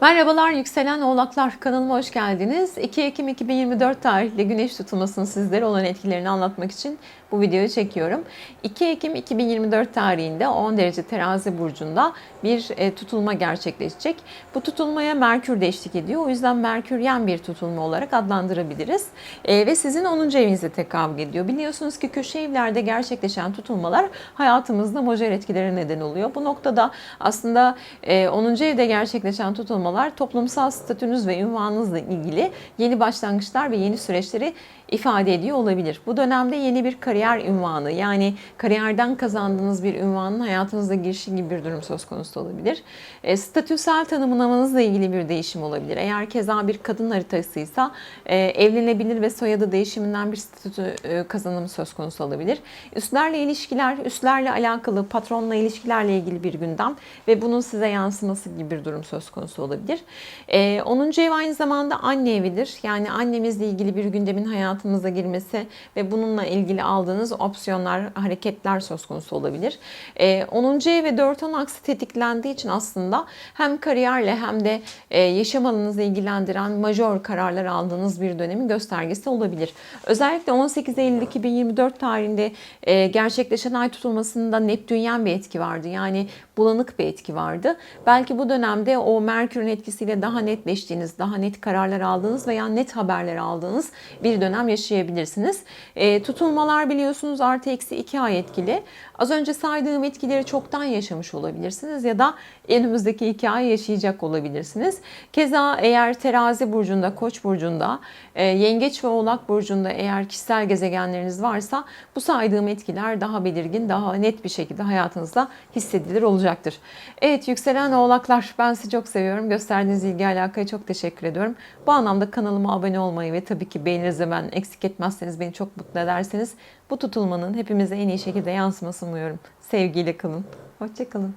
Merhabalar yükselen oğlaklar kanalıma hoş geldiniz. 2 Ekim 2024 tarihli güneş tutulmasının sizlere olan etkilerini anlatmak için bu videoyu çekiyorum. 2 Ekim 2024 tarihinde 10 derece terazi burcunda bir e, tutulma gerçekleşecek. Bu tutulmaya Merkür eşlik ediyor. O yüzden Merküryen bir tutulma olarak adlandırabiliriz. E, ve sizin 10. evinize tekabül ediyor. Biliyorsunuz ki köşe evlerde gerçekleşen tutulmalar hayatımızda majör etkileri neden oluyor. Bu noktada aslında e, 10. evde gerçekleşen tutulmalar toplumsal statünüz ve ünvanınızla ilgili yeni başlangıçlar ve yeni süreçleri ifade ediyor olabilir. Bu dönemde yeni bir kariyer ünvanı yani kariyerden kazandığınız bir ünvanın hayatınızda girişi gibi bir durum söz konusu olabilir. E, statüsel tanımlamanızla ilgili bir değişim olabilir. Eğer keza bir kadın haritasıysa e, evlenebilir ve soyadı değişiminden bir statü e, kazanımı söz konusu olabilir. Üstlerle ilişkiler, üstlerle alakalı patronla ilişkilerle ilgili bir gündem ve bunun size yansıması gibi bir durum söz konusu olabilir. E, 10. ev aynı zamanda anne evidir. Yani annemizle ilgili bir gündemin hayatımıza girmesi ve bununla ilgili aldığınız opsiyonlar, hareketler söz konusu olabilir. E, 10. ev ve 4 10 aksi tetiklendiği için aslında hem kariyerle hem de e, yaşam alanınızla ilgilendiren majör kararlar aldığınız bir dönemin göstergesi olabilir. Özellikle 18 Eylül 2024 tarihinde e, gerçekleşen ay tutulmasında Neptünyen bir etki vardı. Yani bulanık bir etki vardı. Belki bu dönemde o Merkür'ün etkisiyle daha netleştiğiniz, daha net kararlar aldığınız veya net haberler aldığınız bir dönem yaşayabilirsiniz. E, tutulmalar biliyorsunuz artı eksi 2 ay etkili. Az önce saydığım etkileri çoktan yaşamış olabilirsiniz ya da önümüzdeki 2 ay yaşayacak olabilirsiniz. Keza eğer terazi burcunda, koç burcunda, e, yengeç ve oğlak burcunda eğer kişisel gezegenleriniz varsa bu saydığım etkiler daha belirgin, daha net bir şekilde hayatınızda hissedilir olacaktır. Evet yükselen oğlaklar ben sizi çok seviyorum. Gösterdiğiniz ilgi alakaya çok teşekkür ediyorum. Bu anlamda kanalıma abone olmayı ve tabii ki beğeninizi ben eksik etmezseniz beni çok mutlu ederseniz bu tutulmanın hepimize en iyi şekilde yansımasını umuyorum. Sevgiyle kalın. Hoşçakalın.